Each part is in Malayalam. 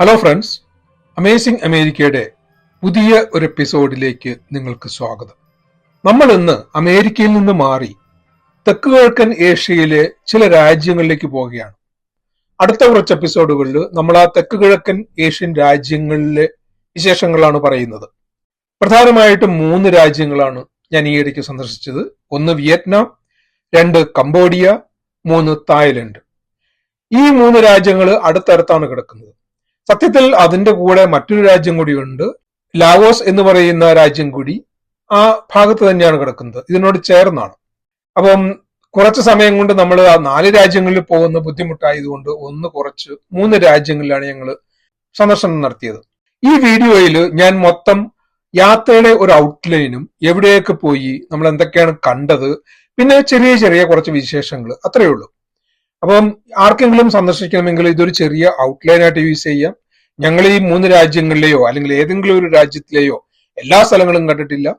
ഹലോ ഫ്രണ്ട്സ് അമേസിംഗ് അമേരിക്കയുടെ പുതിയ ഒരു എപ്പിസോഡിലേക്ക് നിങ്ങൾക്ക് സ്വാഗതം. നമ്മൾ ഇന്ന് അമേരിക്കയിൽ നിന്ന് മാറി തെക്ക് കിഴക്കൻ ഏഷ്യയിലെ ചില രാജ്യങ്ങളിലേക്ക് പോവുകയാണ്. അടുത്ത കുറച്ച് എപ്പിസോഡുകളിൽ നമ്മൾ ആ തെക്ക് കിഴക്കൻ ഏഷ്യൻ രാജ്യങ്ങളിലെ വിശേഷങ്ങളാണ് പറയുന്നത്. പ്രധാനമായിട്ടും മൂന്ന് രാജ്യങ്ങളാണ് ഞാൻ ഈ ഇടയ്ക്ക് സന്ദർശിച്ചത്. ഒന്ന് വിയറ്റ്നാം രണ്ട് കംബോഡിയ മൂന്ന് തായ്ലൻഡ്. ഈ മൂന്ന് രാജ്യങ്ങൾ അടുത്തടുത്താണ് കിടക്കുന്നത്. സത്യത്തിൽ അതിന്റെ കൂടെ മറ്റൊരു രാജ്യം കൂടിയുണ്ട് ലാവോസ് എന്ന് പറയുന്ന രാജ്യം കൂടി ആ ഭാഗത്ത് തന്നെയാണ് കിടക്കുന്നത്. ഇതിനോട് ചേർന്നാണ്. അപ്പം കുറച്ച് സമയം കൊണ്ട് നമ്മൾ ആ നാല് രാജ്യങ്ങളിൽ പോകുന്ന ബുദ്ധിമുട്ടായതുകൊണ്ട് ഒന്ന് കുറച്ച് മൂന്ന് രാജ്യങ്ങളിലാണ് ഞങ്ങൾ സന്ദർശനം നടത്തിയത്. ഈ വീഡിയോയിൽ ഞാൻ മൊത്തം യാത്രയുടെ ഒരു ഔട്ട്ലൈനും എവിടെയൊക്കെ പോയി നമ്മൾ എന്തൊക്കെയാണ് കണ്ടത് പിന്നെ ചെറിയ ചെറിയ കുറച്ച് വിശേഷങ്ങൾ അത്രയേ ഉള്ളൂ. അപ്പം ആർക്കെങ്കിലും സന്ദർശിക്കണമെങ്കിൽ ഇതൊരു ചെറിയ ഔട്ട്ലൈൻ ആയിട്ട് യൂസ് ചെയ്യാം. ഞങ്ങൾ ഈ മൂന്ന് രാജ്യങ്ങളിലെയോ അല്ലെങ്കിൽ ഏതെങ്കിലും ഒരു രാജ്യത്തിലെയോ എല്ലാ സ്ഥലങ്ങളും കണ്ടിട്ടില്ല.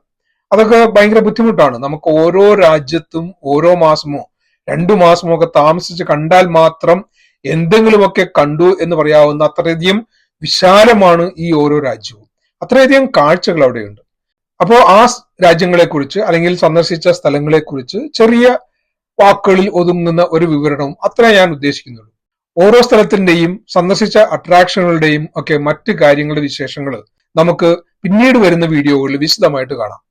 അതൊക്കെ ഭയങ്കര ബുദ്ധിമുട്ടാണ്. നമുക്ക് ഓരോ രാജ്യത്തും ഓരോ മാസമോ രണ്ടു മാസമോ ഒക്കെ താമസിച്ച് കണ്ടാൽ മാത്രം എന്തെങ്കിലുമൊക്കെ കണ്ടു എന്ന് പറയാവുന്ന അത്രയധികം വിശാലമാണ് ഈ ഓരോ രാജ്യവും. അത്രയധികം കാഴ്ചകൾ അവിടെയുണ്ട്. അപ്പോൾ ആ രാജ്യങ്ങളെ കുറിച്ച് അല്ലെങ്കിൽ സന്ദർശിച്ച സ്ഥലങ്ങളെ കുറിച്ച് ചെറിയ വാക്കുകളിൽ ഒതുങ്ങുന്ന ഒരു വിവരണവും അത്ര ഞാൻ ഉദ്ദേശിക്കുന്നുള്ളൂ. ഓരോ സ്ഥലത്തിന്റെയും സന്ദർശിച്ച അട്രാക്ഷനുകളുടെയും ഒക്കെ മറ്റ് കാര്യങ്ങളുടെ വിശേഷങ്ങൾ നമുക്ക് പിന്നീട് വരുന്ന വീഡിയോകളിൽ വിശദമായിട്ട് കാണാം.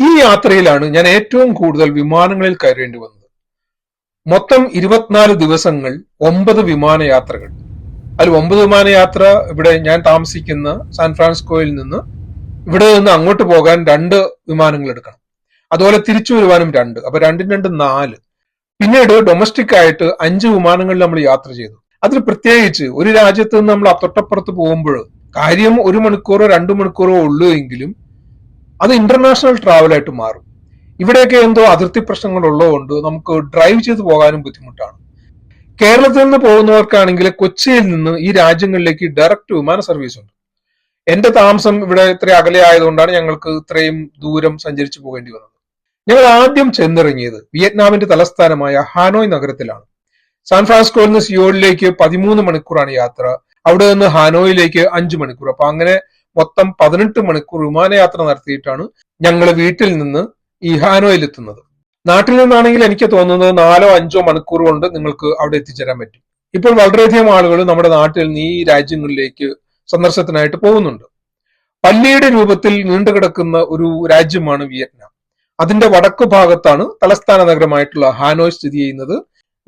ഈ യാത്രയിലാണ് ഞാൻ ഏറ്റവും കൂടുതൽ വിമാനങ്ങളിൽ കയറേണ്ടി വന്നത്. മൊത്തം ഇരുപത്തിനാല് ദിവസങ്ങൾ ഒമ്പത് വിമാനയാത്രകൾ. അതിൽ ഒമ്പത് വിമാനയാത്ര ഇവിടെ ഞാൻ താമസിക്കുന്ന സാൻ ഫ്രാൻസിസ്കോയിൽ നിന്ന് ഇവിടെ നിന്ന് അങ്ങോട്ട് പോകാൻ രണ്ട് വിമാനങ്ങൾ എടുക്കണം. അതുപോലെ തിരിച്ചു വരുവാനും രണ്ട്. അപ്പൊ രണ്ടും രണ്ട് നാല്. പിന്നീട് ഡൊമസ്റ്റിക് ആയിട്ട് അഞ്ച് വിമാനങ്ങളിൽ നമ്മൾ യാത്ര ചെയ്തു. അതിൽ പ്രത്യേകിച്ച് ഒരു രാജ്യത്ത് നിന്ന് നമ്മൾ തൊട്ടപ്പുറത്ത് പോകുമ്പോൾ കാര്യം ഒരു മണിക്കൂറോ രണ്ടു മണിക്കൂറോ ഉള്ളൂ എങ്കിലും അത് ഇന്റർനാഷണൽ ട്രാവൽ ആയിട്ട് മാറും. ഇവിടെയൊക്കെ എന്തോ അതിർത്തി പ്രശ്നങ്ങൾ ഉള്ളതുകൊണ്ട് നമുക്ക് ഡ്രൈവ് ചെയ്ത് പോകാനും ബുദ്ധിമുട്ടാണ്. കേരളത്തിൽ നിന്ന് പോകുന്നവർക്കാണെങ്കിൽ കൊച്ചിയിൽ നിന്ന് ഈ രാജ്യങ്ങളിലേക്ക് ഡയറക്റ്റ് വിമാന സർവീസ് ഉണ്ട്. എന്റെ താമസം ഇവിടെ ഇത്ര അകലെ ആയതുകൊണ്ടാണ് ഞങ്ങൾക്ക് ഇത്രയും ദൂരം സഞ്ചരിച്ചു പോകേണ്ടി വന്നത്. ഞങ്ങൾ ആദ്യം ചെന്നിറങ്ങിയത് വിയറ്റ്നാമിന്റെ തലസ്ഥാനമായ ഹാനോയ് നഗരത്തിലാണ്. സാൻ ഫ്രാൻസിസ്കോയിൽ നിന്ന് സിയോളിലേക്ക് പതിമൂന്ന് മണിക്കൂറാണ് യാത്ര. അവിടെ നിന്ന് ഹാനോയിലേക്ക് അഞ്ചു മണിക്കൂർ. അപ്പൊ അങ്ങനെ മൊത്തം പതിനെട്ട് മണിക്കൂർ വിമാനയാത്ര നടത്തിയിട്ടാണ് ഞങ്ങൾ വീട്ടിൽ നിന്ന് ഈ ഹാനോയിൽ എത്തുന്നത്. നാട്ടിൽ നിന്നാണെങ്കിൽ എനിക്ക് തോന്നുന്നത് നാലോ അഞ്ചോ മണിക്കൂർ കൊണ്ട് നിങ്ങൾക്ക് അവിടെ എത്തിച്ചേരാൻ പറ്റും. ഇപ്പോൾ വളരെയധികം ആളുകൾ നമ്മുടെ നാട്ടിൽ നിന്ന് ഈ രാജ്യങ്ങളിലേക്ക് സന്ദർശനത്തിനായിട്ട് പോകുന്നുണ്ട്. പല്ലിയുടെ രൂപത്തിൽ നീണ്ടുകിടക്കുന്ന ഒരു രാജ്യമാണ് വിയറ്റ്നാം. അതിന്റെ വടക്കു ഭാഗത്താണ് തലസ്ഥാന നഗരമായിട്ടുള്ള ഹാനോയ് സ്ഥിതി ചെയ്യുന്നത്.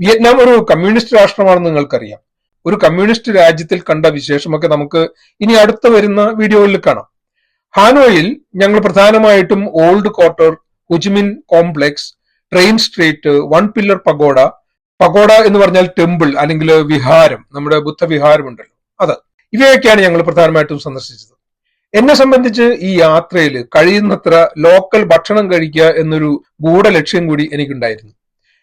വിയറ്റ്നാം ഒരു കമ്മ്യൂണിസ്റ്റ് രാഷ്ട്രമാണെന്ന് നിങ്ങൾക്കറിയാം. ഒരു കമ്മ്യൂണിസ്റ്റ് രാജ്യത്തിൽ കണ്ട വിശേഷമൊക്കെ നമുക്ക് ഇനി അടുത്ത വരുന്ന വീഡിയോയിൽ കാണാം. ഹാനോയിൽ ഞങ്ങൾ പ്രധാനമായിട്ടും old quarter Ho Chi Minh complex train street one pillar pagoda pagoda എന്ന് പറഞ്ഞാൽ ടെമ്പിൾ അല്ലെങ്കിൽ വിഹാരം നമ്മുടെ ബുദ്ധവിഹാരം ഉണ്ടല്ലോ അത്. ഇവയൊക്കെയാണ് ഞങ്ങൾ പ്രധാനമായിട്ടും സന്ദർശിച്ചത്. എന്നെ സംബന്ധിച്ച് ഈ യാത്രയിൽ കഴിയുന്നത്ര ലോക്കൽ ഭക്ഷണം കഴിക്കുക എന്നൊരു ഗൂഢ ലക്ഷ്യം കൂടി എനിക്കുണ്ടായിരുന്നു.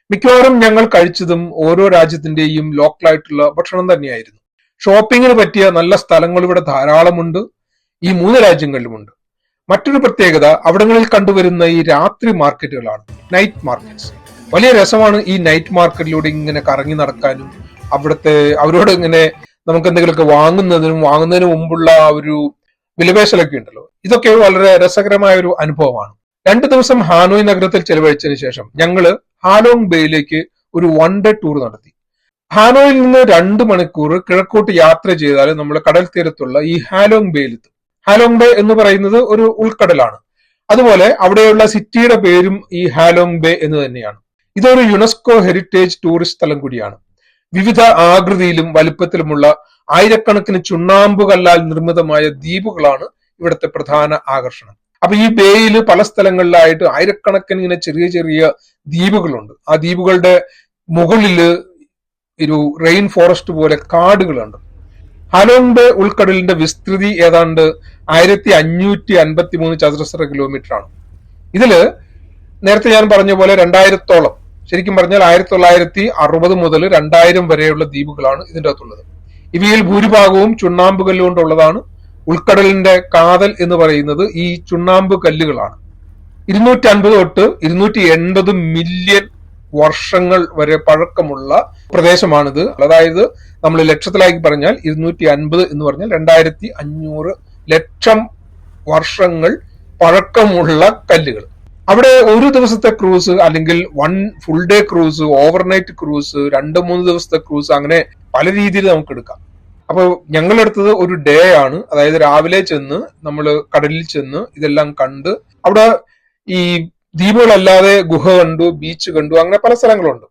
മിക്കവാറും ഞങ്ങൾ കഴിച്ചതും ഓരോ രാജ്യത്തിന്റെയും ലോക്കലായിട്ടുള്ള ഭക്ഷണം തന്നെയായിരുന്നു. ഷോപ്പിങ്ങിന് പറ്റിയ നല്ല സ്ഥലങ്ങൾ ഇവിടെ ധാരാളമുണ്ട്. ഈ മൂന്ന് രാജ്യങ്ങളിലുമുണ്ട്. മറ്റൊരു പ്രത്യേകത അവിടങ്ങളിൽ കണ്ടുവരുന്ന ഈ രാത്രി മാർക്കറ്റുകളാണ് നൈറ്റ് മാർക്കറ്റ്സ് വലിയ രസമാണ് ഈ നൈറ്റ് മാർക്കറ്റിലൂടെ ഇങ്ങനെ കറങ്ങി നടക്കാനും അവിടുത്തെ അവരോട് ഇങ്ങനെ നമുക്ക് എന്തെങ്കിലുമൊക്കെ വാങ്ങുന്നതിനും വാങ്ങുന്നതിന് മുമ്പുള്ള ഒരു വിലപേശലൊക്കെ ഉണ്ടല്ലോ. ഇതൊക്കെ വളരെ രസകരമായ ഒരു അനുഭവമാണ്. രണ്ടു ദിവസം ഹാനോയ് നഗരത്തിൽ ചെലവഴിച്ചതിന് ശേഷം ഞങ്ങൾ ഹാലോങ് ബേയിലേക്ക് ഒരു വൺ ഡേ ടൂർ നടത്തി. ഹാനോയിൽ നിന്ന് രണ്ട് മണിക്കൂർ കിഴക്കോട്ട് യാത്ര ചെയ്താൽ നമ്മൾ കടൽ തീരത്തുള്ള ഈ ഹാലോങ് ബേയിലെത്തും. ഹാലോങ് ബേ എന്ന് പറയുന്നത് ഒരു ഉൾക്കടലാണ്. അതുപോലെ അവിടെയുള്ള സിറ്റിയുടെ പേരും ഈ ഹാലോങ് ബേ എന്ന് തന്നെയാണ്. ഇതൊരു യുനെസ്കോ ഹെറിറ്റേജ് ടൂറിസ്റ്റ് സ്ഥലം കൂടിയാണ്. വിവിധ ആകൃതിയിലും വലുപ്പത്തിലുമുള്ള ആയിരക്കണക്കിന് ചുണ്ണാമ്പ് കല്ലാൽ നിർമ്മിതമായ ദ്വീപുകളാണ് ഇവിടുത്തെ പ്രധാന ആകർഷണം. അപ്പൊ ഈ ബേയിൽ പല സ്ഥലങ്ങളിലായിട്ട് ആയിരക്കണക്കിന് ഇങ്ങനെ ചെറിയ ചെറിയ ദ്വീപുകളുണ്ട്. ആ ദ്വീപുകളുടെ മുകളിൽ ഒരു റെയിൻ ഫോറസ്റ്റ് പോലെ കാടുകളുണ്ട്. ഹലോങ് ബേ ഉൾക്കടലിന്റെ വിസ്തൃതി ഏതാണ്ട് ആയിരത്തി അഞ്ഞൂറ്റി അൻപത്തി മൂന്ന് ചതുരശ്ര കിലോമീറ്റർ ആണ് ഇതിൽ നേരത്തെ ഞാൻ പറഞ്ഞ പോലെ രണ്ടായിരത്തോളം ശരിക്കും പറഞ്ഞാൽ ആയിരത്തി തൊള്ളായിരത്തി അറുപത് മുതൽ രണ്ടായിരം വരെയുള്ള ദ്വീപുകളാണ് ഇതിന്റെ അകത്തുള്ളത് ഇവയിൽ ഭൂരിഭാഗവും ചുണ്ണാമ്പ് കല്ലുകൊണ്ടുള്ളതാണ് ഉൾക്കടലിന്റെ കാതൽ എന്ന് പറയുന്നത് ഈ ചുണ്ണാമ്പ് കല്ലുകളാണ്. ഇരുന്നൂറ്റി അൻപത് തൊട്ട് ഇരുന്നൂറ്റി എൺപത് മില്യൺ വർഷങ്ങൾ വരെ പഴക്കമുള്ള പ്രദേശമാണിത്. അതായത് നമ്മൾ ലക്ഷത്തിലാക്കി പറഞ്ഞാൽ ഇരുന്നൂറ്റി അൻപത് എന്ന് പറഞ്ഞാൽ രണ്ടായിരത്തി അഞ്ഞൂറ് ലക്ഷം വർഷങ്ങൾ പഴക്കമുള്ള കല്ലുകൾ. അവിടെ ഒരു ദിവസത്തെ ക്രൂസ് അല്ലെങ്കിൽ one full day cruise overnight cruise രണ്ട് മൂന്ന് ദിവസത്തെ ക്രൂസ് അങ്ങനെ പല രീതിയിൽ നമുക്ക് എടുക്കാം. അപ്പോൾ ഞങ്ങൾ എടുത്തത് ഒരു ഡേ ആണ്. അതായത് രാവിലെ ചെന്ന് നമ്മൾ കടലിൽ ചെന്ന് ഇതെല്ലാം കണ്ട് അവിടെ ഈ ദ്വീപുകളല്ലാതെ ഗുഹ കണ്ടു ബീച്ച് കണ്ടു അങ്ങനെ പല സ്ഥലങ്ങളുണ്ട്.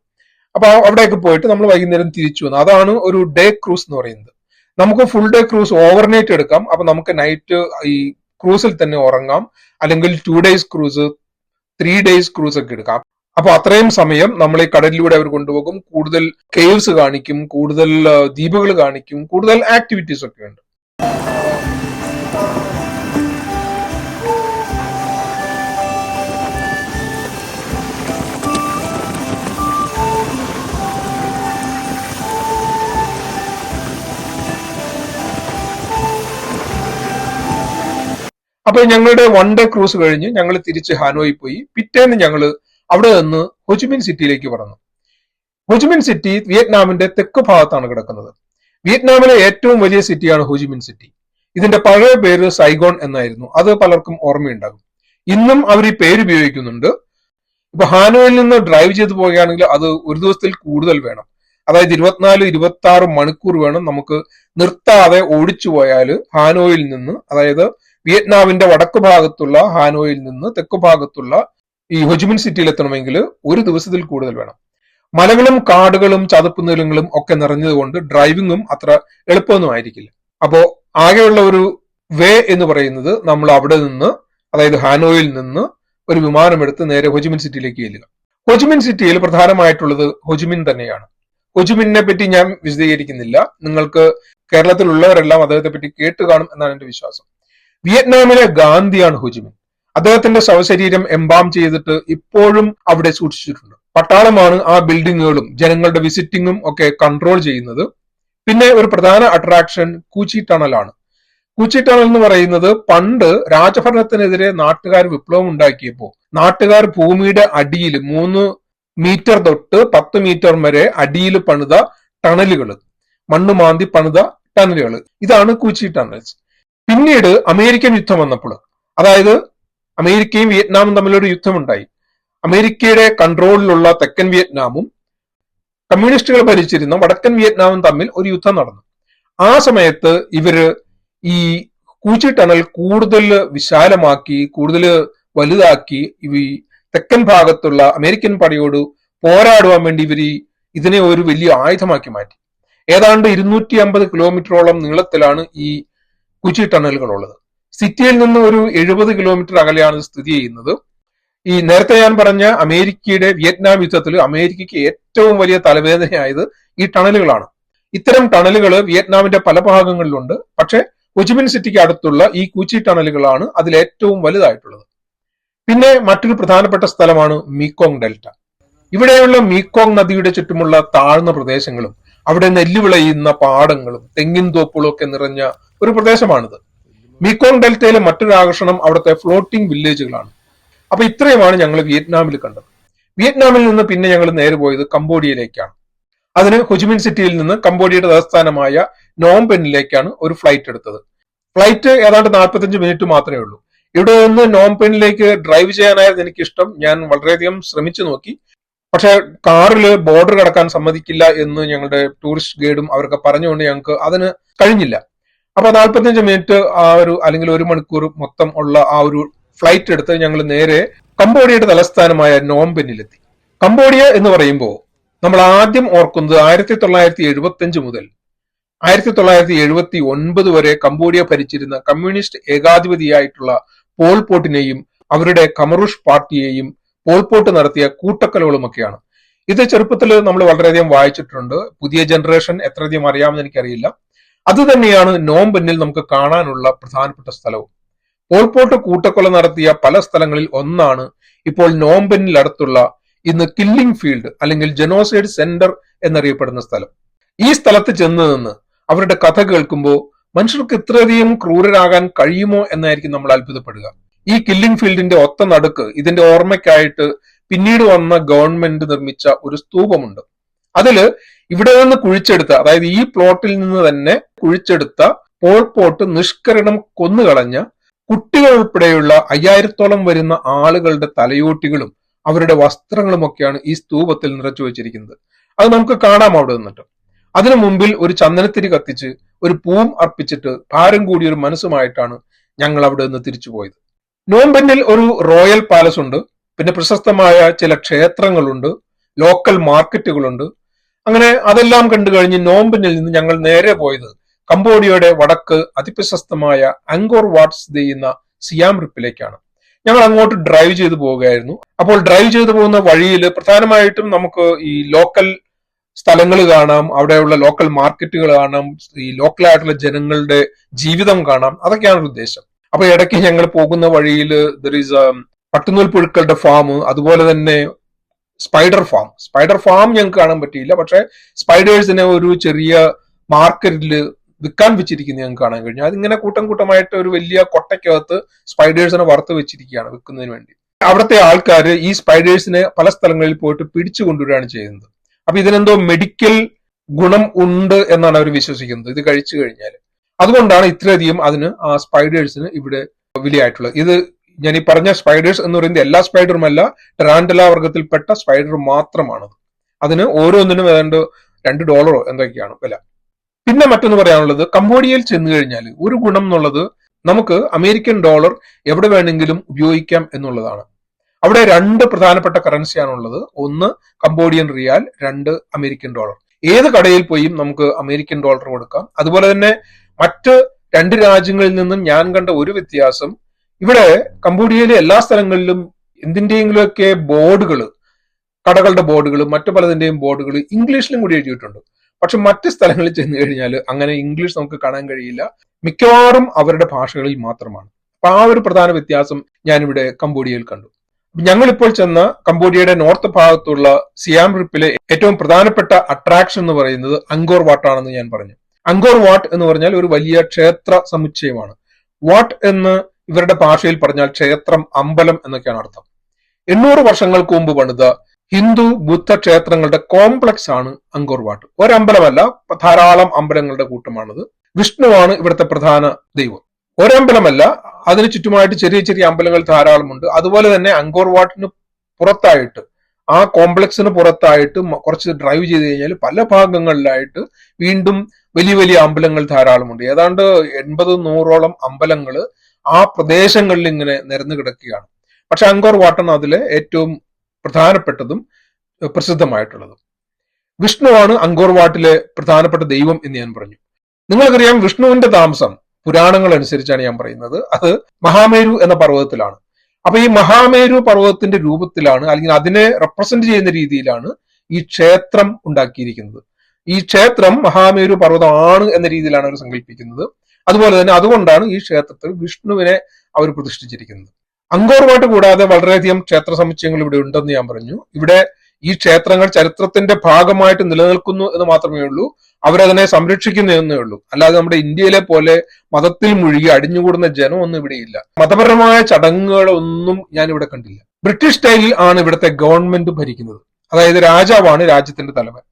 അപ്പൊ അവിടെയൊക്കെ പോയിട്ട് നമ്മൾ വൈകുന്നേരം തിരിച്ചു വന്നു. അതാണ് ഒരു ഡേ ക്രൂസ് എന്ന് പറയുന്നത്. നമുക്ക് ഫുൾ ഡേ ക്രൂസ് ഓവർനൈറ്റ് എടുക്കാം. അപ്പൊ നമുക്ക് നൈറ്റ് ഈ ക്രൂസിൽ തന്നെ ഉറങ്ങാം. അല്ലെങ്കിൽ two days cruise three days cruise ഒക്കെ എടുക്കാം. അപ്പൊ അത്രയും സമയം നമ്മൾ ഈ കടലിലൂടെ അവർ കൊണ്ടുപോകും. കൂടുതൽ കേവ്സ് കാണിക്കും കൂടുതൽ ദ്വീപുകൾ കാണിക്കും കൂടുതൽ ആക്ടിവിറ്റീസ് ഒക്കെ ഉണ്ട്. അപ്പൊ ഞങ്ങളുടെ വൺ ഡേ ക്രൂസ് കഴിഞ്ഞ് ഞങ്ങൾ തിരിച്ച് ഹാനോയി പോയി. പിറ്റേന്ന് ഞങ്ങൾ അവിടെ നിന്ന് ഹുജ്മിൻ സിറ്റിയിലേക്ക് പറഞ്ഞു ഹുജ്മിൻ സിറ്റി വിയറ്റ്നാമിന്റെ തെക്ക് ഭാഗത്താണ് കിടക്കുന്നത്. വിയറ്റ്നാമിലെ ഏറ്റവും വലിയ സിറ്റിയാണ് ഹുജ്മിൻ സിറ്റി. ഇതിന്റെ പഴയ പേര് സൈഗോൺ എന്നായിരുന്നു. അത് പലർക്കും ഓർമ്മയുണ്ടാകും. ഇന്നും അവർ ഈ പേര് ഉപയോഗിക്കുന്നുണ്ട്. ഇപ്പൊ ഹാനോയിൽ നിന്ന് ഡ്രൈവ് ചെയ്ത് പോവുകയാണെങ്കിൽ അത് ഒരു ദിവസത്തിൽ കൂടുതൽ വേണം. അതായത് ഇരുപത്തിനാല് ഇരുപത്തി ആറ് മണിക്കൂർ വേണം നമുക്ക് നിർത്താതെ ഓടിച്ചു പോയാൽ ഹാനോയിൽ നിന്ന് അതായത് വിയറ്റ്നാമിന്റെ വടക്ക് ഭാഗത്തുള്ള ഹാനോയിൽ നിന്ന് തെക്ക് ഭാഗത്തുള്ള ഈ ഹൊജിമിൻ സിറ്റിയിൽ എത്തണമെങ്കിൽ ഒരു ദിവസത്തിൽ കൂടുതൽ വേണം. മലകളും കാടുകളും ചതുപ്പ് നിലങ്ങളും ഒക്കെ നിറഞ്ഞതുകൊണ്ട് ഡ്രൈവിങ്ങും അത്ര എളുപ്പമൊന്നും ആയിരിക്കില്ല. അപ്പോ ആകെയുള്ള ഒരു വേ എന്ന് പറയുന്നത് നമ്മൾ അവിടെ നിന്ന് അതായത് ഹാനോയിൽ നിന്ന് ഒരു വിമാനമെടുത്ത് നേരെ ഹൊജിമിൻ സിറ്റിയിലേക്ക് ചെല്ലുക. ഹൊജിമിൻ സിറ്റിയിൽ പ്രധാനമായിട്ടുള്ളത് ഹൊജിമിൻ തന്നെയാണ്. ഹൊജിമിനെ പറ്റി ഞാൻ വിശദീകരിക്കുന്നില്ല. നിങ്ങൾക്ക് കേരളത്തിലുള്ളവരെല്ലാം അദ്ദേഹത്തെ പറ്റി കേട്ടു കാണും എന്നാണ് എന്റെ വിശ്വാസം. വിയറ്റ്നാമിലെ ഗാന്ധിയാണ് ഹുജിമിൻ. അദ്ദേഹത്തിന്റെ ശവശരീരം എംബാം ചെയ്തിട്ട് ഇപ്പോഴും അവിടെ സൂക്ഷിച്ചിട്ടുണ്ട്. പട്ടാളമാണ് ആ ബിൽഡിങ്ങുകളും ജനങ്ങളുടെ വിസിറ്റിങ്ങും ഒക്കെ കൺട്രോൾ ചെയ്യുന്നത്. പിന്നെ ഒരു പ്രധാന അട്രാക്ഷൻ കൂച്ചി ടണലാണ് കൂച്ചി ടണൽ എന്ന് പറയുന്നത് പണ്ട് രാജഭരണത്തിനെതിരെ നാട്ടുകാർ വിപ്ലവം ഉണ്ടാക്കിയപ്പോൾ നാട്ടുകാർ ഭൂമിയുടെ അടിയിൽ മൂന്ന് മീറ്റർ തൊട്ട് പത്ത് മീറ്റർ വരെ അടിയിൽ പണിത ടണലുകൾ മണ്ണ് മാന്തി പണിത ടണലുകൾ ഇതാണ് കൂച്ചി ടണൽസ് പിന്നീട് അമേരിക്കൻ യുദ്ധം വന്നപ്പോൾ അതായത് അമേരിക്കയും വിയറ്റ്നാമും തമ്മിലൊരു യുദ്ധമുണ്ടായി. അമേരിക്കയുടെ കൺട്രോളിലുള്ള തെക്കൻ വിയറ്റ്നാമും കമ്മ്യൂണിസ്റ്റുകൾ ഭരിച്ചിരുന്ന വടക്കൻ വിയറ്റ്നാമും തമ്മിൽ ഒരു യുദ്ധം നടന്നു. ആ സമയത്ത് ഇവർ ഈ കൂച്ചി ടണൽ കൂടുതൽ വിശാലമാക്കി കൂടുതൽ വലുതാക്കി ഈ തെക്കൻ ഭാഗത്തുള്ള അമേരിക്കൻ പടയോട് പോരാടുവാൻ വേണ്ടി ഇവർ ഇതിനെ ഒരു വലിയ ആയുധമാക്കി മാറ്റി. ഏതാണ്ട് ഇരുന്നൂറ്റി അമ്പത് കിലോമീറ്ററോളം നീളത്തിലാണ് ഈ കുച്ചി ടണലുകൾ ഉള്ളത്. സിറ്റിയിൽ നിന്ന് ഒരു എഴുപത് കിലോമീറ്റർ അകലെയാണ് സ്ഥിതി ചെയ്യുന്നത്. ഈ നേരത്തെ ഞാൻ പറഞ്ഞ അമേരിക്കയുടെ വിയറ്റ്നാം യുദ്ധത്തിൽ അമേരിക്കയ്ക്ക് ഏറ്റവും വലിയ തലവേദനയായത് ഈ ടണലുകളാണ്. ഇത്തരം ടണലുകൾ വിയറ്റ്നാമിന്റെ പല ഭാഗങ്ങളിലുണ്ട്. പക്ഷേ കൊച്ചുമിൻ സിറ്റിക്ക് അടുത്തുള്ള ഈ കൂച്ചി ടണലുകളാണ് അതിൽ ഏറ്റവും വലുതായിട്ടുള്ളത്. പിന്നെ മറ്റൊരു പ്രധാനപ്പെട്ട സ്ഥലമാണ് മീക്കോങ് ഡെൽറ്റ. ഇവിടെയുള്ള മീക്കോങ് നദിയുടെ ചുറ്റുമുള്ള താഴ്ന്ന പ്രദേശങ്ങളും അവിടെ നെല്ല് വിളയുന്ന പാടങ്ങളും തെങ്ങിൻ തോപ്പുകളും ഒക്കെ നിറഞ്ഞ ഒരു പ്രദേശമാണിത്. മീക്കോങ് ഡെൽറ്റയിലെ മറ്റൊരു ആകർഷണം അവിടുത്തെ ഫ്ലോട്ടിംഗ് വില്ലേജുകളാണ് അപ്പൊ ഇത്രയുമാണ് ഞങ്ങൾ വിയറ്റ്നാമിൽ കണ്ടത്. വിയറ്റ്നാമിൽ നിന്ന് പിന്നെ ഞങ്ങൾ നേരെ പോയത് കംബോഡിയയിലേക്കാണ്. അതിന് ഹുജിമിൻ സിറ്റിയിൽ നിന്ന് കംബോഡിയയുടെ തലസ്ഥാനമായ നോംപെന്നിലേക്കാണ് ഒരു ഫ്ലൈറ്റ് എടുത്തത്. ഫ്ലൈറ്റ് ഏതാണ്ട് നാൽപ്പത്തഞ്ച് മിനിറ്റ് മാത്രമേ ഉള്ളൂ. ഇവിടെ നിന്ന് നോംപെന്നിലേക്ക് ഡ്രൈവ് ചെയ്യാനായിരുന്നു എനിക്കിഷ്ടം. ഞാൻ വളരെയധികം ശ്രമിച്ചു നോക്കി. പക്ഷേ കാറിൽ ബോർഡർ കടക്കാൻ സമ്മതിക്കില്ല എന്ന് ഞങ്ങളുടെ ടൂറിസ്റ്റ് ഗൈഡും അവരൊക്കെ പറഞ്ഞുകൊണ്ട് ഞങ്ങൾക്ക് അതിന് കഴിഞ്ഞില്ല. അപ്പൊ നാൽപ്പത്തിയഞ്ച് മിനിറ്റ് ആ ഒരു അല്ലെങ്കിൽ ഒരു മണിക്കൂർ മൊത്തം ഉള്ള ആ ഒരു ഫ്ലൈറ്റ് എടുത്ത് ഞങ്ങൾ നേരെ കംബോഡിയയുടെ തലസ്ഥാനമായ നോംബെന്നിലെത്തി. കംബോഡിയ എന്ന് പറയുമ്പോൾ നമ്മൾ ആദ്യം ഓർക്കുന്നത് ആയിരത്തി തൊള്ളായിരത്തി എഴുപത്തി അഞ്ച് മുതൽ ആയിരത്തി തൊള്ളായിരത്തി എഴുപത്തി ഒൻപത് വരെ കംബോഡിയ ഭരിച്ചിരുന്ന കമ്മ്യൂണിസ്റ്റ് ഏകാധിപതിയായിട്ടുള്ള പോൾ പോട്ടിനെയും അവരുടെ കമറുഷ് പാർട്ടിയെയും പോൾ പോട്ട് നടത്തിയ കൂട്ടക്കലുകളുമൊക്കെയാണ്. ഇത് ചെറുപ്പത്തിൽ നമ്മൾ വളരെയധികം വായിച്ചിട്ടുണ്ട്. പുതിയ ജനറേഷൻ എത്രയധികം അറിയാമെന്ന് എനിക്കറിയില്ല. അത് തന്നെയാണ് നോംബെന്നിൽ നമുക്ക് കാണാനുള്ള പ്രധാനപ്പെട്ട സ്ഥലവും. പോൾപോട്ട് കൂട്ടക്കൊല നടത്തിയ പല സ്ഥലങ്ങളിൽ ഒന്നാണ് ഇപ്പോൾ നോംബെന്നിൽ അടുത്തുള്ള ഇന്ന് കില്ലിംഗ് ഫീൽഡ് അല്ലെങ്കിൽ ജനോസൈഡ് സെന്റർ എന്നറിയപ്പെടുന്ന സ്ഥലം. ഈ സ്ഥലത്ത് ചെന്ന് നിന്ന് അവരുടെ കഥ കേൾക്കുമ്പോൾ മനുഷ്യർക്ക് ഇത്രയധികം ക്രൂരരാകാൻ കഴിയുമോ എന്നായിരിക്കും നമ്മൾ അത്ഭുതപ്പെടുക. ഈ കില്ലിംഗ് ഫീൽഡിന്റെ ഒത്ത നടുക്ക് ഇതിന്റെ ഓർമ്മയ്ക്കായിട്ട് പിന്നീട് വന്ന ഗവൺമെന്റ് നിർമ്മിച്ച ഒരു സ്തൂപമുണ്ട്. അതിൽ ഇവിടെ നിന്ന് കുഴിച്ചെടുത്ത അതായത് ഈ പ്ലോട്ടിൽ നിന്ന് തന്നെ കുഴിച്ചെടുത്ത പോൾ പോട്ട് നിഷ്കരണം കൊന്നുകളഞ്ഞ കുട്ടികൾ ഉൾപ്പെടെയുള്ള അയ്യായിരത്തോളം വരുന്ന ആളുകളുടെ തലയോട്ടികളും അവരുടെ വസ്ത്രങ്ങളും ഒക്കെയാണ് ഈ സ്തൂപത്തിൽ നിറച്ചു വെച്ചിരിക്കുന്നത്. അത് നമുക്ക് കാണാം അവിടെ നിന്നിട്ട്. അതിനു മുമ്പിൽ ഒരു ചന്ദനത്തിരി കത്തിച്ച് ഒരു പൂവും അർപ്പിച്ചിട്ട് ഭാരം കൂടിയ ഒരു മനസ്സുമായിട്ടാണ് ഞങ്ങൾ അവിടെ നിന്ന് തിരിച്ചു പോയത്. ഒരു റോയൽ പാലസ് ഉണ്ട്. പിന്നെ പ്രശസ്തമായ ചില ക്ഷേത്രങ്ങളുണ്ട്. ലോക്കൽ മാർക്കറ്റുകളുണ്ട്. അങ്ങനെ അതെല്ലാം കണ്ടു കഴിഞ്ഞ് നോമ്പനിൽ നിന്ന് ഞങ്ങൾ നേരെ പോയത് കംബോഡിയയുടെ വടക്ക് അതിപ്രശസ്തമായ അങ്കോർ വാട്ട് സ്ഥിതി ചെയ്യുന്ന സിയാം റിപ്പിലേക്കാണ്. ഞങ്ങൾ അങ്ങോട്ട് ഡ്രൈവ് ചെയ്തു പോവുകയായിരുന്നു. അപ്പോൾ ഡ്രൈവ് ചെയ്തു പോകുന്ന വഴിയിൽ പ്രധാനമായിട്ടും നമുക്ക് ഈ ലോക്കൽ സ്ഥലങ്ങൾ കാണാം. അവിടെയുള്ള ലോക്കൽ മാർക്കറ്റുകൾ കാണാം. ഈ ലോക്കലായിട്ടുള്ള ജനങ്ങളുടെ ജീവിതം കാണാം. അതൊക്കെയാണ് ഉദ്ദേശം. അപ്പൊ ഇടയ്ക്ക് ഞങ്ങൾ പോകുന്ന വഴിയിൽ ദർ ഈസ് പട്ടുനൂൽ പുഴുക്കളുടെ ഫാം അതുപോലെ തന്നെ സ്പൈഡർ ഫാം സ്പൈഡർ ഫാം ഞങ്ങൾക്ക് കാണാൻ പറ്റിയില്ല. പക്ഷെ സ്പൈഡേഴ്സിനെ ഒരു ചെറിയ മാർക്കറ്റിൽ വിൽക്കാൻ വെച്ചിരിക്കുന്നത് ഞങ്ങൾക്ക് കാണാൻ കഴിഞ്ഞു. അതിങ്ങനെ കൂട്ടം കൂട്ടമായിട്ട് ഒരു വലിയ കൊട്ടയ്ക്കകത്ത് സ്പൈഡേഴ്സിനെ വറുത്ത് വെച്ചിരിക്കുകയാണ് വിൽക്കുന്നതിന് വേണ്ടി. അവിടുത്തെ ആൾക്കാർ ഈ സ്പൈഡേഴ്സിനെ പല സ്ഥലങ്ങളിൽ പോയിട്ട് പിടിച്ചു കൊണ്ടുവരികയാണ് ചെയ്യുന്നത്. അപ്പൊ ഇതിനെന്തോ മെഡിക്കൽ ഗുണം ഉണ്ട് എന്നാണ് അവർ വിശ്വസിക്കുന്നത്. ഇത് കഴിച്ചു കഴിഞ്ഞാൽ അതുകൊണ്ടാണ് ഇത്രയധികം അതിന് ആ സ്പൈഡേഴ്സിന് ഇവിടെ വിലയായിട്ടുള്ളത്. ഇത് ഞാൻ ഈ പറഞ്ഞ സ്പൈഡേഴ്സ് എന്ന് പറയുന്നത് എല്ലാ സ്പൈഡറും അല്ല ടെറാൻഡല വർഗത്തിൽപ്പെട്ട സ്പൈഡർ മാത്രമാണ്. അതിന് ഓരോന്നിനും ഏതാണ്ട് രണ്ട് ഡോളറോ എന്തൊക്കെയാണ് വില. പിന്നെ മറ്റൊന്ന് പറയാനുള്ളത് കംബോഡിയയിൽ ചെന്നു കഴിഞ്ഞാൽ ഒരു ഗുണം എന്നുള്ളത് നമുക്ക് അമേരിക്കൻ ഡോളർ എവിടെ വേണമെങ്കിലും ഉപയോഗിക്കാം എന്നുള്ളതാണ്. അവിടെ രണ്ട് പ്രധാനപ്പെട്ട കറൻസിയാണുള്ളത്. ഒന്ന് കംബോഡിയൻ റിയാൽ രണ്ട് അമേരിക്കൻ ഡോളർ. ഏത് കടയിൽ പോയും നമുക്ക് അമേരിക്കൻ ഡോളർ കൊടുക്കാം. അതുപോലെ തന്നെ മറ്റ് രണ്ട് രാജ്യങ്ങളിൽ നിന്നും ഞാൻ കണ്ട ഒരു വ്യത്യാസം ഇവിടെ കംബോഡിയയിലെ എല്ലാ സ്ഥലങ്ങളിലും എന്തിന്റെയെങ്കിലുമൊക്കെ ബോർഡുകൾ കടകളുടെ ബോർഡുകൾ മറ്റു പലതിന്റെയും ബോർഡുകൾ ഇംഗ്ലീഷിലും കൂടി എഴുതിയിട്ടുണ്ട്. പക്ഷെ മറ്റ് സ്ഥലങ്ങളിൽ ചെന്ന് കഴിഞ്ഞാൽ അങ്ങനെ ഇംഗ്ലീഷ് നമുക്ക് കാണാൻ കഴിയില്ല. മിക്കവാറും അവരുടെ ഭാഷകളിൽ മാത്രമാണ്. അപ്പൊ ആ ഒരു പ്രധാന വ്യത്യാസം ഞാനിവിടെ കംബോഡിയയിൽ കണ്ടു. ഞങ്ങളിപ്പോൾ ചെന്ന കംബോഡിയയുടെ നോർത്ത് ഭാഗത്തുള്ള സിയാം റിപ്പിലെ ഏറ്റവും പ്രധാനപ്പെട്ട അട്രാക്ഷൻ എന്ന് പറയുന്നത് അങ്കോർ വാട്ട് ആണെന്ന് ഞാൻ പറഞ്ഞു. അങ്കോർ വാട്ട് എന്ന് പറഞ്ഞാൽ ഒരു വലിയ ക്ഷേത്ര സമുച്ചയമാണ്. വാട്ട് എന്ന് ഇവരുടെ ഭാഷയിൽ പറഞ്ഞാൽ ക്ഷേത്രം അമ്പലം എന്നൊക്കെയാണ് അർത്ഥം. എണ്ണൂറ് വർഷങ്ങൾക്ക് മുമ്പ് പണിത ഹിന്ദു ബുദ്ധ ക്ഷേത്രങ്ങളുടെ കോംപ്ലക്സ് ആണ് അങ്കോർ വാട്ട്. ഒരമ്പലമല്ല ധാരാളം അമ്പലങ്ങളുടെ കൂട്ടമാണത്. വിഷ്ണുവാണ് ഇവിടുത്തെ പ്രധാന ദൈവം. ഒരമ്പലമല്ല അതിന് ചുറ്റുമായിട്ട് ചെറിയ ചെറിയ അമ്പലങ്ങൾ ധാരാളമുണ്ട്. അതുപോലെ തന്നെ അങ്കോർ വാട്ടിന് പുറത്തായിട്ട് ആ കോംപ്ലക്സിന് പുറത്തായിട്ട് കുറച്ച് ഡ്രൈവ് ചെയ്ത് കഴിഞ്ഞാൽ പല ഭാഗങ്ങളിലായിട്ട് വീണ്ടും വലിയ വലിയ അമ്പലങ്ങൾ ധാരാളമുണ്ട്. ഏതാണ്ട് എൺപത് നൂറോളം അമ്പലങ്ങൾ ആ പ്രദേശങ്ങളിൽ ഇങ്ങനെ നിരന്നു കിടക്കുകയാണ്. പക്ഷെ അങ്കോർ വാട്ടാണ് അതിലെ ഏറ്റവും പ്രധാനപ്പെട്ടതും പ്രസിദ്ധമായിട്ടുള്ളതും. വിഷ്ണുവാണ് അങ്കോർവാട്ടിലെ പ്രധാനപ്പെട്ട ദൈവം എന്ന് ഞാൻ പറഞ്ഞു. നിങ്ങൾക്കറിയാം വിഷ്ണുവിന്റെ താമസം പുരാണങ്ങൾ അനുസരിച്ചാണ് ഞാൻ പറയുന്നത്. അത് മഹാമേരു എന്ന പർവതത്തിലാണ്. അപ്പൊ ഈ മഹാമേരു പർവതത്തിന്റെ രൂപത്തിലാണ് അല്ലെങ്കിൽ അതിനെ റെപ്രസെന്റ് ചെയ്യുന്ന രീതിയിലാണ് ഈ ക്ഷേത്രം ഉണ്ടാക്കിയിരിക്കുന്നത്. ഈ ക്ഷേത്രം മഹാമേരു പർവതമാണ് എന്ന രീതിയിലാണ് അവർ സങ്കല്പിക്കുന്നത്. അതുപോലെ തന്നെ അതുകൊണ്ടാണ് ഈ ക്ഷേത്രത്തിൽ വിഷ്ണുവിനെ അവർ പ്രതിഷ്ഠിച്ചിരിക്കുന്നത്. അങ്കോർവാട്ട് കൂടാതെ വളരെയധികം ക്ഷേത്ര സമുച്ചയങ്ങൾ ഇവിടെ ഉണ്ടെന്ന് ഞാൻ പറഞ്ഞു. ഇവിടെ ഈ ക്ഷേത്രങ്ങൾ ചരിത്രത്തിന്റെ ഭാഗമായിട്ട് നിലനിൽക്കുന്നു എന്ന് മാത്രമേ ഉള്ളൂ. അവരതിനെ സംരക്ഷിക്കുന്നു എന്നേ ഉള്ളൂ. അല്ലാതെ നമ്മുടെ ഇന്ത്യയിലെ പോലെ മതത്തിൽ മുഴുകി അടിഞ്ഞുകൂടുന്ന ജനമൊന്നും ഇവിടെയില്ല മതപരമായ ചടങ്ങുകളൊന്നും ഞാൻ ഇവിടെ കണ്ടില്ല. ബ്രിട്ടീഷ് സ്റ്റൈലിൽ ആണ് ഇവിടുത്തെ ഗവൺമെന്റ് ഭരിക്കുന്നത്. അതായത് രാജാവാണ് രാജ്യത്തിന്റെ തലവൻ.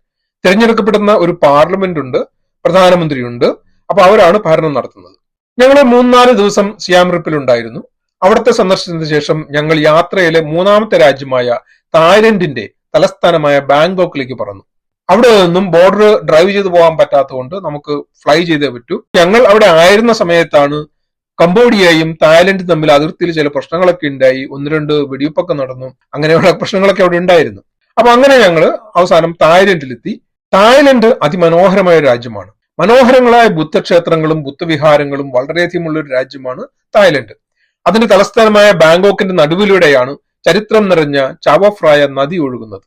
തിരഞ്ഞെടുക്കപ്പെടുന്ന ഒരു പാർലമെന്റ് ഉണ്ട് പ്രധാനമന്ത്രിയുണ്ട്. അപ്പൊ അവരാണ് ഭരണം നടത്തുന്നത്. ഞങ്ങൾ മൂന്നാൽ ദിവസം സിയാം റിപ്പിൽ ഉണ്ടായിരുന്നു അവിടുത്തെ സന്ദർശനത്തിന് ശേഷം ഞങ്ങൾ യാത്രയിലെ മൂന്നാമത്തെ രാജ്യമായ തായ്ലൻഡിന്റെ തലസ്ഥാനമായ ബാങ്കോക്കിലേക്ക് പറഞ്ഞു അവിടെ നിന്നും ബോർഡർ ഡ്രൈവ് ചെയ്തു പോകാൻ പറ്റാത്തതുകൊണ്ട് നമുക്ക് ഫ്ലൈ ചെയ്തേ പറ്റൂ. ഞങ്ങൾ അവിടെ ആയിരുന്ന സമയത്താണ് കംബോഡിയയും തായ്ലൻഡും തമ്മിൽ അതിർത്തിയിൽ ചില പ്രശ്നങ്ങളൊക്കെ ഉണ്ടായി. ഒന്ന് രണ്ട് വെടിവെപ്പൊക്കെ നടന്നു. അങ്ങനെയുള്ള പ്രശ്നങ്ങളൊക്കെ അവിടെ ഉണ്ടായിരുന്നു. അപ്പൊ അങ്ങനെ ഞങ്ങൾ അവസാനം തായ്ലൻഡിലെത്തി. തായ്ലൻഡ് അതിമനോഹരമായ രാജ്യമാണ്. മനോഹരങ്ങളായ ബുദ്ധക്ഷേത്രങ്ങളും ബുദ്ധവിഹാരങ്ങളും വളരെയധികമുള്ള ഒരു രാജ്യമാണ് തായ്ലൻഡ്. അതിന്റെ തലസ്ഥാനമായ ബാങ്കോക്കിന്റെ നടുവിലൂടെയാണ് ചരിത്രം നിറഞ്ഞ ചാവഫ്രായ നദി ഒഴുകുന്നത്.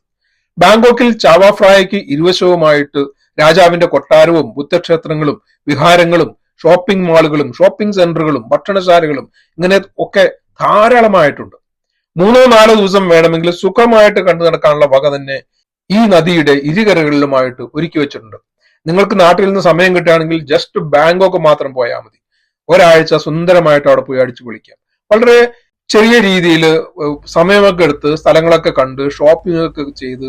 ബാങ്കോക്കിൽ ചാവഫ്രായയ്ക്ക് ഇരുവശവുമായിട്ട് രാജാവിന്റെ കൊട്ടാരവും ബുദ്ധക്ഷേത്രങ്ങളും വിഹാരങ്ങളും ഷോപ്പിംഗ് മാളുകളും ഷോപ്പിംഗ് സെന്ററുകളും ഭക്ഷണശാലകളും ഇങ്ങനെ ഒക്കെ ധാരാളമായിട്ടുണ്ട്. മൂന്നോ നാലോ ദിവസം വേണമെങ്കിൽ സുഖമായിട്ട് കണ്ടു നടക്കാനുള്ള വക തന്നെ ഈ നദിയുടെ ഇരുകരകളിലുമായിട്ട് ഒരുക്കി വെച്ചിട്ടുണ്ട്. നിങ്ങൾക്ക് നാട്ടിൽ നിന്ന് സമയം കിട്ടുകയാണെങ്കിൽ ജസ്റ്റ് ബാങ്കോക്ക് മാത്രം പോയാൽ മതി. ഒരാഴ്ച സുന്ദരമായിട്ട് അവിടെ പോയി അടിച്ചു പൊളിക്കാം. വളരെ ചെറിയ രീതിയിൽ സമയമൊക്കെ എടുത്ത് സ്ഥലങ്ങളൊക്കെ കണ്ട് ഷോപ്പിംഗ് ഒക്കെ ചെയ്ത്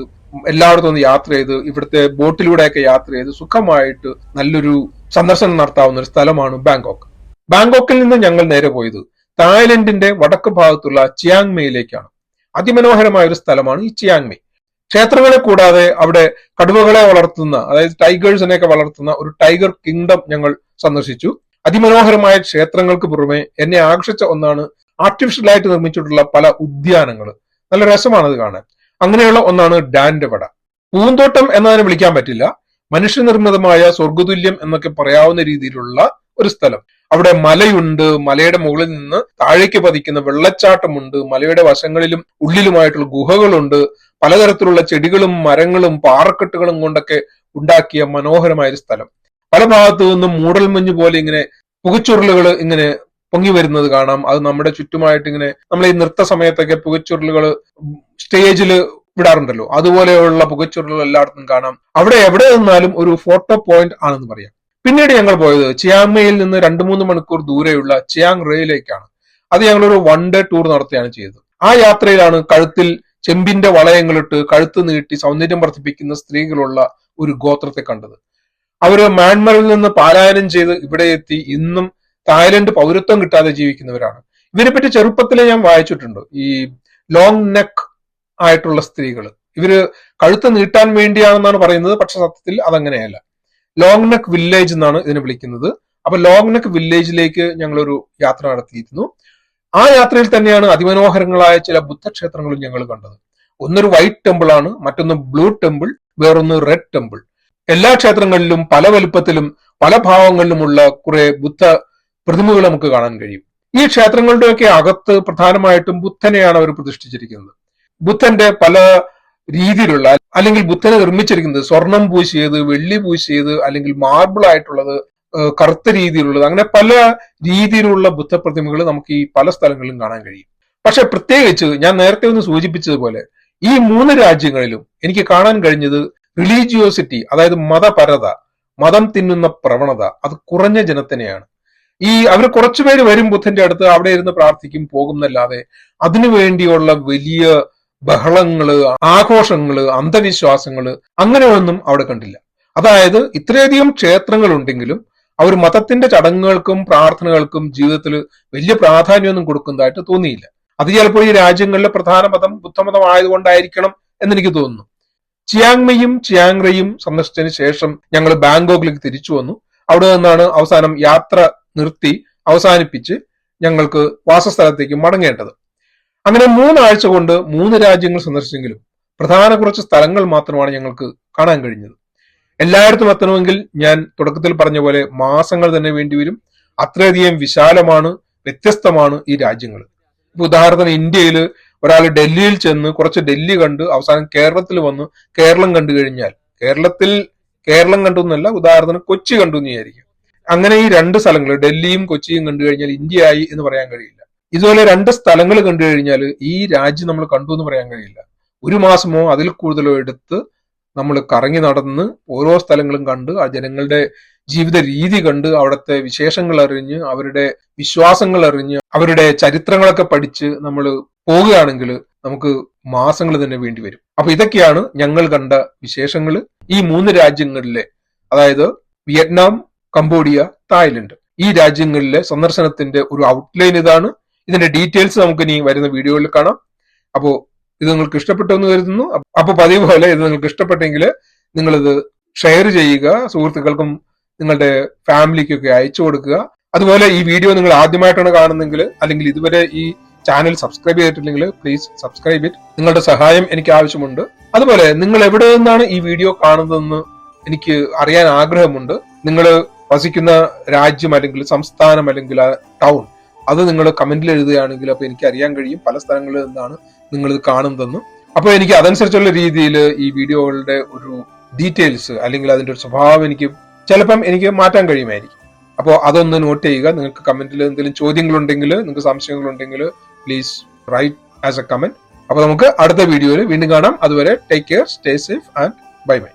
എല്ലായിടത്തും ഒന്ന് യാത്ര ചെയ്ത് ഇവിടുത്തെ ബോട്ടിലൂടെയൊക്കെ യാത്ര ചെയ്ത് സുഖമായിട്ട് നല്ലൊരു സന്ദർശനം നടത്താവുന്ന ഒരു സ്ഥലമാണ് ബാങ്കോക്ക്. ബാങ്കോക്കിൽ നിന്ന് ഞങ്ങൾ നേരെ പോയത് തായ്ലൻഡിന്റെ വടക്ക് ഭാഗത്തുള്ള ചിയാങ് മേയിലേക്കാണ് അതിമനോഹരമായ ഒരു സ്ഥലമാണ് ഈ ചിയാങ് മേ ക്ഷേത്രങ്ങളെ കൂടാതെ അവിടെ കടുവകളെ വളർത്തുന്ന അതായത് ടൈഗേഴ്സിനെയൊക്കെ വളർത്തുന്ന ഒരു ടൈഗർ കിങ്ഡം ഞങ്ങൾ സന്ദർശിച്ചു. അതിമനോഹരമായ ക്ഷേത്രങ്ങൾക്ക് പുറമെ എന്നെ ആകർഷിച്ച ഒന്നാണ് ആർട്ടിഫിഷ്യലായിട്ട് നിർമ്മിച്ചിട്ടുള്ള പല ഉദ്യാനങ്ങൾ. നല്ല രസമാണ് അത് കാണാൻ. അങ്ങനെയുള്ള ഒന്നാണ് ഡാൻഡവട വട. പൂന്തോട്ടം എന്നതിനെ വിളിക്കാൻ പറ്റില്ല. മനുഷ്യനിർമ്മിതമായ സ്വർഗതുല്യം എന്നൊക്കെ പറയാവുന്ന രീതിയിലുള്ള ഒരു സ്ഥലം. അവിടെ മലയുണ്ട് മലയുടെ മുകളിൽ നിന്ന് താഴേക്ക് പതിക്കുന്ന വെള്ളച്ചാട്ടമുണ്ട് മലയുടെ വശങ്ങളിലും ഉള്ളിലുമായിട്ടുള്ള ഗുഹകളുണ്ട് പലതരത്തിലുള്ള ചെടികളും മരങ്ങളും പാറക്കെട്ടുകളും കൊണ്ടൊക്കെ ഉണ്ടാക്കിയ മനോഹരമായ ഒരു സ്ഥലം. പല ഭാഗത്തു നിന്നും മൂടൽമഞ്ഞ് പോലെ ഇങ്ങനെ പുകച്ചുരുളുകൾ ഇങ്ങനെ പൊങ്ങി വരുന്നത് കാണാം. അത് നമ്മുടെ ചുറ്റുമായിട്ട് ഇങ്ങനെ നമ്മൾ ഈ നൃത്ത സമയത്തൊക്കെ പുകച്ചുരുളുകൾ സ്റ്റേജിൽ വിടാറുണ്ടല്ലോ. അതുപോലെയുള്ള പുകച്ചുരുളുകൾ എല്ലായിടത്തും കാണാം. അവിടെ എവിടെ നിന്നാലും ഒരു ഫോട്ടോ പോയിന്റ് ആണെന്ന് പറയാം. പിന്നീട് ഞങ്ങൾ പോയത് ചിയാങ്മയിൽ നിന്ന് രണ്ടു മൂന്ന് മണിക്കൂർ ദൂരെയുള്ള ചിയാങ് റേയിലേക്കാണ്. അത് ഞങ്ങളൊരു വൺ ഡേ ടൂർ നടത്തുകയാണ് ചെയ്തത്. ആ യാത്രയിലാണ് കഴുത്തിൽ ചെമ്പിന്റെ വളയങ്ങളിട്ട് കഴുത്ത് നീട്ടി സൗന്ദര്യം വർദ്ധിപ്പിക്കുന്ന സ്ത്രീകളുള്ള ഒരു ഗോത്രത്തെ കണ്ടത്. അവർ മ്യാൻമറിൽ നിന്ന് പാലായനം ചെയ്ത് ഇവിടെ എത്തി ഇന്നും തായ്ലൻഡ് പൗരത്വം കിട്ടാതെ ജീവിക്കുന്നവരാണ്. ഇവരെ പറ്റി ചെറുപ്പത്തിലെ ഞാൻ വായിച്ചിട്ടുണ്ട്. ഈ ലോങ് നെക്ക് ആയിട്ടുള്ള സ്ത്രീകൾ ഇവർ കഴുത്ത് നീട്ടാൻ വേണ്ടിയാണെന്നാണ് പറയുന്നത് പക്ഷെ സത്യത്തിൽ അതങ്ങനെയല്ല. ലോങ് നെക്ക് വില്ലേജ് എന്നാണ് ഇതിനെ വിളിക്കുന്നത്. അപ്പൊ ലോങ് നെക്ക് വില്ലേജിലേക്ക് ഞങ്ങളൊരു യാത്ര നടത്തിയിരുന്നു. ആ യാത്രയിൽ തന്നെയാണ് അതിമനോഹരങ്ങളായ ചില ബുദ്ധക്ഷേത്രങ്ങളും ഞങ്ങൾ കണ്ടത്. ഒന്നൊരു വൈറ്റ് ടെമ്പിൾ ആണ് മറ്റൊന്ന് ബ്ലൂ ടെമ്പിൾ വേറൊന്ന് റെഡ് ടെമ്പിൾ എല്ലാ ക്ഷേത്രങ്ങളിലും പല വലുപ്പത്തിലും പല ഭാവങ്ങളിലുമുള്ള കുറെ ബുദ്ധ പ്രതിമകൾ നമുക്ക് കാണാൻ കഴിയും. ഈ ക്ഷേത്രങ്ങളുടെയൊക്കെ അകത്ത് പ്രധാനമായിട്ടും ബുദ്ധനെയാണ് അവർ പ്രതിഷ്ഠിച്ചിരിക്കുന്നത്. ബുദ്ധന്റെ പല രീതിയിലുള്ള അല്ലെങ്കിൽ ബുദ്ധനെ നിർമ്മിച്ചിരിക്കുന്നത് സ്വർണം പൂശിയത് വെള്ളി പൂശിയത് അല്ലെങ്കിൽ മാർബിൾ ആയിട്ടുള്ളത് കറുത്ത രീതിയിലുള്ളത് അങ്ങനെ പല രീതിയിലുള്ള ബുദ്ധ ബുദ്ധപ്രതിമകൾ നമുക്ക് ഈ പല സ്ഥലങ്ങളിലും കാണാൻ കഴിയും. പക്ഷെ പ്രത്യേകിച്ച് ഞാൻ നേരത്തെ ഒന്ന് സൂചിപ്പിച്ചതുപോലെ ഈ മൂന്ന് രാജ്യങ്ങളിലും എനിക്ക് കാണാൻ കഴിഞ്ഞത് റിലീജിയോസിറ്റി അതായത് മതപരത മതം തിന്നുന്ന പ്രവണത അത് കുറഞ്ഞ ജനത്തിനെയാണ്. ഈ അവർ കുറച്ചുപേര് വരും ബുദ്ധന്റെ അടുത്ത് അവിടെ ഇരുന്ന് പ്രാർത്ഥിക്കും പോകുന്നല്ലാതെ അതിനു വേണ്ടിയുള്ള വലിയ ബഹളങ്ങൾ ആഘോഷങ്ങൾ അന്ധവിശ്വാസങ്ങൾ അങ്ങനെയൊന്നും അവിടെ കണ്ടില്ല. അതായത് ഇത്രയധികം ക്ഷേത്രങ്ങൾ ഉണ്ടെങ്കിലും അവർ മതത്തിന്റെ ചടങ്ങുകൾക്കും പ്രാർത്ഥനകൾക്കും ജീവിതത്തിൽ വലിയ പ്രാധാന്യമൊന്നും കൊടുക്കുന്നതായിട്ട് തോന്നിയില്ല. അത് ചിലപ്പോൾ ഈ രാജ്യങ്ങളിലെ പ്രധാന മതം ബുദ്ധമതം ആയതുകൊണ്ടായിരിക്കണം എന്നെനിക്ക് തോന്നുന്നു. ചിയാങ്മയും ചിയാങ്റയും സന്ദർശിച്ചതിന് ശേഷം ഞങ്ങൾ ബാങ്കോക്കിലേക്ക് തിരിച്ചു വന്നു. അവിടെ നിന്നാണ് അവസാനം യാത്ര നിർത്തി അവസാനിപ്പിച്ച് ഞങ്ങൾക്ക് വാസസ്ഥലത്തേക്ക് മടങ്ങേണ്ടത്. അങ്ങനെ മൂന്നാഴ്ച കൊണ്ട് മൂന്ന് രാജ്യങ്ങൾ സന്ദർശിച്ചെങ്കിലും പ്രധാന കുറച്ച് സ്ഥലങ്ങൾ മാത്രമാണ് ഞങ്ങൾക്ക് കാണാൻ കഴിഞ്ഞത്. എല്ലായിടത്തും എത്തണമെങ്കിൽ ഞാൻ തുടക്കത്തിൽ പറഞ്ഞ പോലെ മാസങ്ങൾ തന്നെ വേണ്ടിവരും അത്രയധികം വിശാലമാണ് വ്യത്യസ്തമാണ് ഈ രാജ്യങ്ങൾ ഉദാഹരണത്തിന് ഇന്ത്യയിൽ ഒരാൾ ഡൽഹിയിൽ ചെന്ന് കുറച്ച് ഡൽഹി കണ്ട് അവസാനം കേരളത്തിൽ വന്ന് കേരളം കണ്ടു കഴിഞ്ഞാൽ കേരളത്തിൽ കേരളം കണ്ടു എന്നല്ല ഉദാഹരണത്തിന് കൊച്ചി കണ്ടു എന്ന് വിചാരിക്കും. അങ്ങനെ ഈ രണ്ട് സ്ഥലങ്ങൾ ഡൽഹിയും കൊച്ചിയും കണ്ടു കഴിഞ്ഞാൽ ഇന്ത്യയായി എന്ന് പറയാൻ കഴിയില്ല. ഇതുപോലെ രണ്ട് സ്ഥലങ്ങൾ കണ്ടു കഴിഞ്ഞാൽ ഈ രാജ്യം നമ്മൾ കണ്ടു എന്ന് പറയാൻ കഴിയില്ല. ഒരു മാസമോ അതിൽ കൂടുതലോ എടുത്ത് നമ്മൾ കറങ്ങി നടന്ന് ഓരോ സ്ഥലങ്ങളും കണ്ട് ആ ജനങ്ങളുടെ ജീവിത രീതി കണ്ട് അവിടുത്തെ വിശേഷങ്ങൾ അറിഞ്ഞ് അവരുടെ വിശ്വാസങ്ങൾ അറിഞ്ഞ് അവരുടെ ചരിത്രങ്ങളൊക്കെ പഠിച്ച് നമ്മൾ പോവുകയാണെങ്കിൽ നമുക്ക് മാസങ്ങൾ തന്നെ വേണ്ടി വരും. അപ്പൊ ഇതൊക്കെയാണ് ഞങ്ങൾ കണ്ട വിശേഷങ്ങൾ ഈ മൂന്ന് രാജ്യങ്ങളിലെ അതായത് വിയറ്റ്നാം കംബോഡിയ തായ്ലൻഡ്. ഈ രാജ്യങ്ങളിലെ സന്ദർശനത്തിന്റെ ഒരു ഔട്ട്ലൈൻ ഇതാണ്. ഇതിന്റെ ഡീറ്റെയിൽസ് നമുക്ക് ഇനി വരുന്ന വീഡിയോയിൽ കാണാം. അപ്പോ ഇത് നിങ്ങൾക്ക് ഇഷ്ടപ്പെട്ടു എന്ന് കരുതുന്നു. അപ്പൊ പതിവ് പോലെ ഇത് നിങ്ങൾക്ക് ഇഷ്ടപ്പെട്ടെങ്കിൽ നിങ്ങളിത് ഷെയർ ചെയ്യുക. സുഹൃത്തുക്കൾക്കും നിങ്ങളുടെ ഫാമിലിക്കൊക്കെ അയച്ചു കൊടുക്കുക. അതുപോലെ ഈ വീഡിയോ നിങ്ങൾ ആദ്യമായിട്ടാണ് കാണുന്നെങ്കിൽ അല്ലെങ്കിൽ ഇതുവരെ ഈ ചാനൽ സബ്സ്ക്രൈബ് ചെയ്തിട്ടില്ലെങ്കിൽ പ്ലീസ് സബ്സ്ക്രൈബ് ഇറ്റ് നിങ്ങളുടെ സഹായം എനിക്ക് ആവശ്യമുണ്ട്. അതുപോലെ നിങ്ങൾ എവിടെ നിന്നാണ് ഈ വീഡിയോ കാണുന്നതെന്ന് എനിക്ക് അറിയാൻ ആഗ്രഹമുണ്ട്. നിങ്ങൾ വസിക്കുന്ന രാജ്യം അല്ലെങ്കിൽ സംസ്ഥാനം അല്ലെങ്കിൽ ടൗൺ അത് നിങ്ങൾ കമന്റിൽ എഴുതുകയാണെങ്കിൽ അപ്പോൾ എനിക്ക് അറിയാൻ കഴിയും പല സ്ഥലങ്ങളിൽ നിന്നാണ് നിങ്ങൾ ഇത് കാണുന്നതെന്ന്. അപ്പോൾ എനിക്ക് അതനുസരിച്ചുള്ള രീതിയിൽ ഈ വീഡിയോകളുടെ ഒരു ഡീറ്റെയിൽസ് അല്ലെങ്കിൽ അതിന്റെ ഒരു സ്വഭാവം എനിക്ക് ചിലപ്പം എനിക്ക് മാറ്റാൻ കഴിയുമായിരിക്കും. അപ്പോൾ അതൊന്ന് നോട്ട് ചെയ്യുക. നിങ്ങൾക്ക് കമന്റിൽ എന്തെങ്കിലും ചോദ്യങ്ങളുണ്ടെങ്കിൽ നിങ്ങൾക്ക് സംശയങ്ങളുണ്ടെങ്കിൽ please write as a comment അപ്പൊ നമുക്ക് അടുത്ത വീഡിയോയിൽ വീണ്ടും കാണാം. അതുവരെ take care stay safe and bye bye